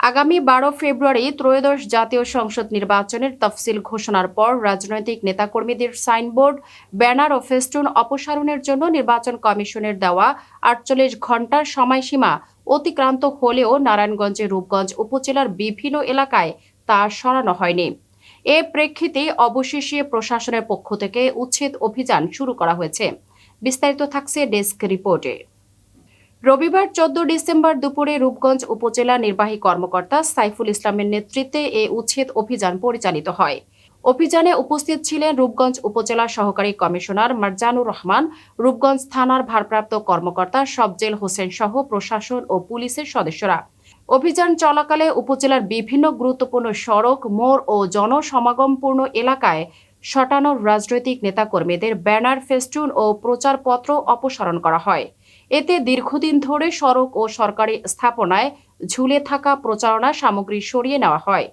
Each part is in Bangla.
আগামী বারো ফেব্রুয়ারি ত্রয়োদশ জাতীয় সংসদ নির্বাচনের তফসিল ঘোষণার পর রাজনৈতিক নেতাকর্মীদের সাইনবোর্ড, ব্যানার ও ফেস্টুন অপসারণের জন্য নির্বাচন কমিশনের দেওয়া আটচল্লিশ ঘণ্টার সময়সীমা অতিক্রান্ত হলেও নারায়ণগঞ্জের রূপগঞ্জ উপজেলার বিভিন্ন এলাকায় তা সরানো হয়নি। এ প্রেক্ষিতে অবশেষে প্রশাসনের পক্ষ থেকে উচ্ছেদ অভিযান শুরু করা হয়েছে। বিস্তারিত থাকছে ডেস্ক রিপোর্টে। রবিবার চোদ্দ ডিসেম্বর দুপুরে রূপগঞ্জ উপজেলা নির্বাহী কর্মকর্তা সাইফুল ইসলামের নেতৃত্বে এ উচ্ছেদ অভিযান পরিচালিত হয়। অভিযানে উপস্থিত ছিলেন রূপগঞ্জ উপজেলা সহকারী কমিশনার মারজানুর রহমান, রূপগঞ্জ থানার ভারপ্রাপ্ত কর্মকর্তা সবজেল হোসেন সহ প্রশাসন ও পুলিশের সদস্যরা। অভিযান চলাকালে উপজেলার বিভিন্ন গুরুত্বপূর্ণ সড়ক, মোড় ও জনসমাগমপূর্ণ এলাকায় শটানো রাজনৈতিক নেতাকর্মীদের ব্যানার, ফেস্টুন ও প্রচারপত্র অপসারণ করা হয়। এতে দীর্ঘদিন ধরে সড়ক ও সরকারি স্থাপনায় ঝুলে থাকা প্রচারণা সামগ্রী সরিয়ে নেওয়া হয়।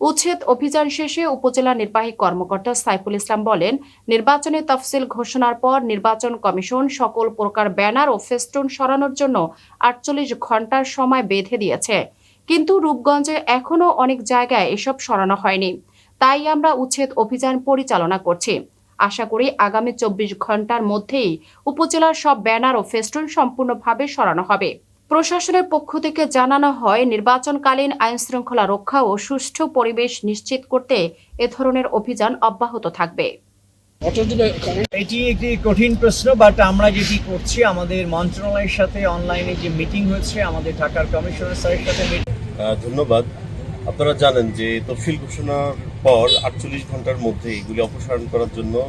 উচ্ছেদ অভিযান শেষে উপজেলা নির্বাহী কর্মকর্তা সাইফুল ইসলাম বলেন, নির্বাচনে তফসিল ঘোষণার পর নির্বাচন কমিশন সকল প্রকার ব্যানার ও ফেস্টুন সরানোর জন্য আটচল্লিশ ঘণ্টার সময় বেঁধে দিয়েছে। কিন্তু রূপগঞ্জে এখনও অনেক জায়গায় এসব সরানো হয়নি। তাই আমরা উচ্ছেদ অভিযান পরিচালনা করছি। আশা করি আগামী চব্বিশ ঘণ্টার মধ্যেই উপজেলার সব ব্যানার ও ফেস্টুন সম্পূর্ণভাবে সরানো হবে। প্রশাসনের পক্ষ থেকে জানানো হয় নির্বাচনকালীন আইন শৃঙ্খলা রক্ষা ও সুষ্ঠু পরিবেশ নিশ্চিত করতে এ ধরনের অভিযান অব্যাহত থাকবে। এটি একটি কঠিন প্রশ্ন বাট আমরা যেটি করছি আমাদের মন্ত্রণালয়ের সাথে অনলাইনে যে মিটিং হয়েছে আমাদের ঢাকার কমিশনার স্যারের সাথে ধন্যবাদ। আপনারা জানেন যে তফসিল ঘোষণার পর আটচল্লিশ ঘণ্টার মধ্যে এগুলি অপসারণ করার জন্য